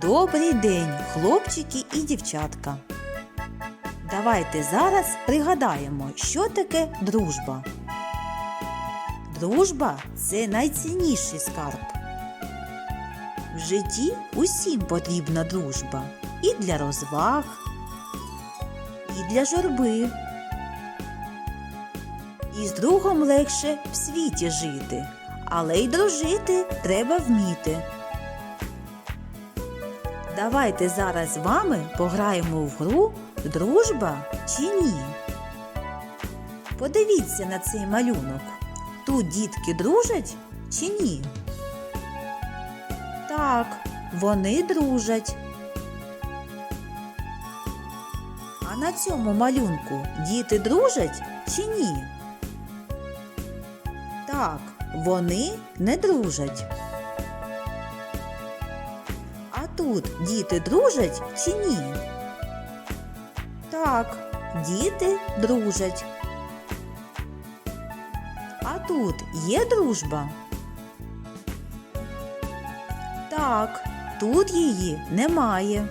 Добрий день, хлопчики і дівчатка. Давайте зараз пригадаємо, що таке дружба. Дружба це найцінніший скарб. В житті усім потрібна дружба і для розваг, і для журби. І з другом легше в світі жити, але й дружити треба вміти. Давайте зараз з вами пограємо в гру Дружба чи ні. Подивіться на цей малюнок. Тут дітки дружать чи ні? Так, вони дружать. А на цьому малюнку діти дружать чи ні? Так, вони не дружать. А тут діти дружать чи ні? Так, діти дружать. А тут є дружба? Так, тут її немає.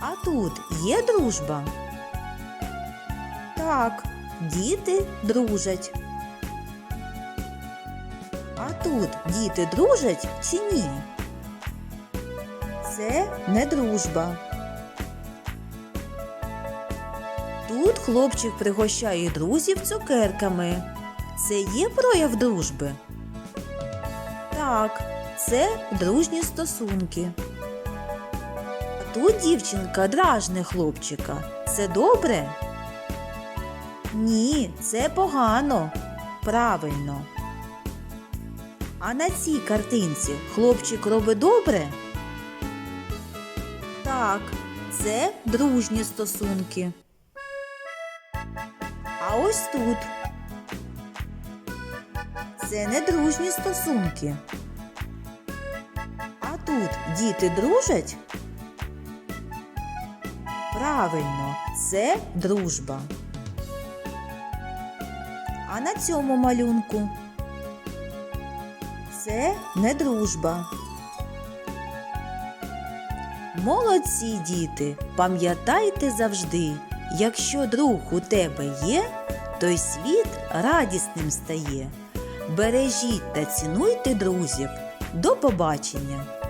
А тут є дружба? Так, діти дружать. А тут діти дружать чи ні? Це не дружба. Тут хлопчик пригощає друзів цукерками. Це є прояв дружби? Так, це дружні стосунки. А тут дівчинка дражне хлопчика. Це добре? Ні, це погано. Правильно. А на цій картинці хлопчик робить добре? Так, це дружні стосунки. А ось тут. Це не дружні стосунки. А тут діти дружать? Правильно, це дружба. А на цьому малюнку це не дружба. Молодці діти, пам'ятайте завжди, якщо друг у тебе є, той світ радісним стає. Бережіть та цінуйте друзів. До побачення!